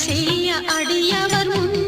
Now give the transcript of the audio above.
செய்ய அடியவர் முன்